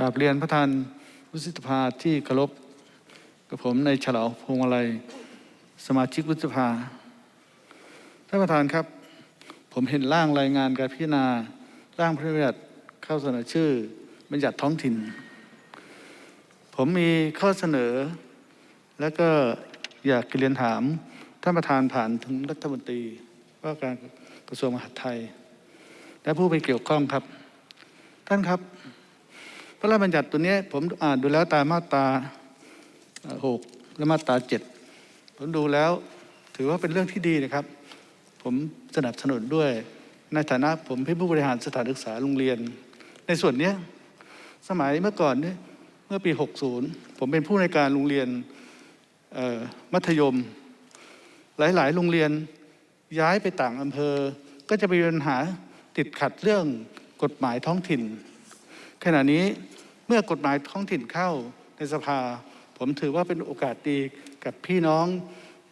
ราบเรียนประธานวุฒิสภาที่เคารพกับผมในฉลาวพงมาลัยสมาชิกวุฒิสภาท่านประธานครับ ผมเห็นร่างรายงานการพิจารณาร่างพระราชบัญญัติเข้าเสนอชื่อ บัญญัติท้องถิ่น ผมมีข้อเสนอ แล้วก็อยากเรียนถามท่านประธานผ่านถึงรัฐมนตรีว่าการกระทรวงมหาดไทย และผู้ไปเกี่ยวข้องครับ ท่านครับ ระราชบัญญัติตัวนี้ผมอ่านดูแล้วตามมาตราหกและมาตราเจ็ดผมดูแล้วถือว่าเป็นเรื่องที่ดีนะครับ ผมสนับสนุนด้วยในฐานะผมเป็นผู้บริหารสถานศึกษาโรงเรียน ในส่วนนี้สมัยเมื่อก่อนเนี่ยเมื่อปี 60 ผมเป็นผู้ในการโรงเรียนมัธยม หลาย ๆ โรงเรียนย้ายไปต่างอำเภอ ก็จะมีปัญหาติดขัดเรื่องกฎหมายท้องถิ่น ขณะนี้เมื่อกฎหมายท้องถิ่นเข้าในสภา ผมถือว่าเป็นโอกาสดีกับพี่น้อง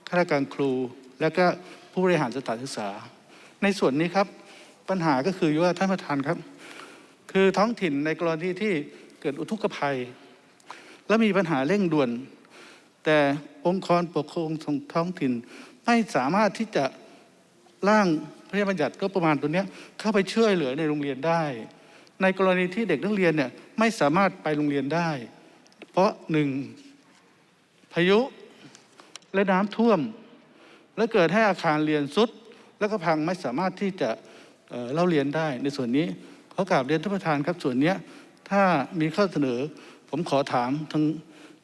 ข้าราชการครู และก็ผู้บริหารสถานศึกษา ในส่วนนี้ครับปัญหาก็คือว่าท่านประธานครับ คือท้องถิ่นในกรณีที่เกิดอุทกภัย และมีปัญหาเร่งด่วน แต่องค์กรปกครองของท้องถิ่นไม่สามารถที่จะร่างพระราชบัญญัติก็ประมาณตัวเนี้ยเข้าไปช่วยเหลือในโรงเรียนได้ ในกรณีที่เด็กนักเรียนเนี่ยไม่สามารถไปโรงเรียนได้ เพราะหนึ่งพายุและน้ำท่วม และเกิดให้อาคารเรียนสุด แล้วก็พังไม่สามารถที่จะเเล่าเรียนได้ในส่วนนี้ขอกราบเรียนท่านประธานครับส่วนนี้ถ้ามีข้อเสนอ ผมขอถามทาง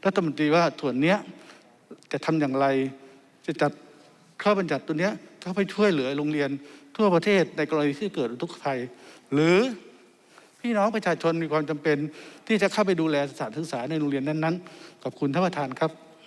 รัฐมนตรีว่าส่วนนี้จะทำอย่างไรจะจัดข้อบัญญัติตัวนี้เข้าไปช่วยเหลือโรงเรียนทั่วประเทศในกรณีที่เกิดอุทกภัย หรือ พี่น้องประชาชนมีความจำเป็นที่จะเข้าไปดูแลสถานศึกษาในโรงเรียนนั้นๆขอบคุณท่านประธานครับ